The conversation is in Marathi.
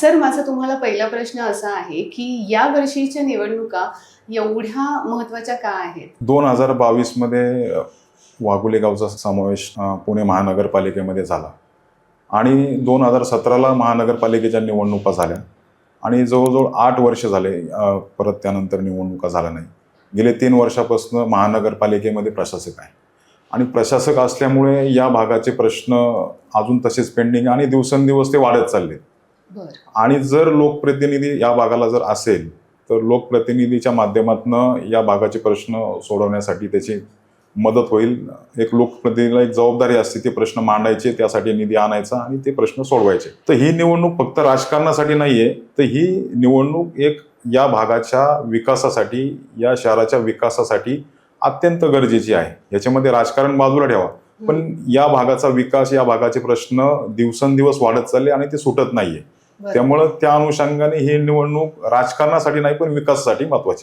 सर माझा तुम्हाला पहिला प्रश्न असा आहे की या वर्षीच्या निवडणुका एवढ्या महत्त्वाच्या का आहेत? दोन हजार बावीसमध्ये वाघोली गावचा समावेश पुणे महानगरपालिकेमध्ये झाला. आणि दोन हजार सतराला महानगरपालिकेच्या निवडणुका झाल्या. आणि जवळजवळ आठ वर्ष झाले परत त्यानंतर निवडणुका झाल्या नाही. गेले तीन वर्षापासून महानगरपालिकेमध्ये प्रशासक आहे. आणि प्रशासक असल्यामुळे या भागाचे प्रश्न अजून तसेच पेंडिंग आणि दिवसेंदिवस ते वाढत चालले आहेत आणि जर लोकप्रतिनिधी या भागाला जर असेल तर लोकप्रतिनिधीच्या माध्यमातून या भागाचे प्रश्न सोडवण्यासाठी त्याची मदत होईल. एक लोकप्रतिनिधीला एक जबाबदारी असते ते प्रश्न मांडायचे त्यासाठी निधी आणायचा आणि ते प्रश्न सोडवायचे. तर ही निवडणूक फक्त राजकारणासाठी नाहीये तर ही निवडणूक एक या भागाच्या विकासासाठी या शहराच्या विकासासाठी अत्यंत गरजेची आहे. याच्यामध्ये राजकारण बाजूला ठेवा. पण या भागाचा विकास या भागाचे प्रश्न दिवसेंदिवस वाढत चालले आणि ते सुटत नाहीये. त्यामुळं त्या अनुषंगाने ही निवडणूक राजकारणासाठी नाही पण विकासासाठी महत्वाची आहे.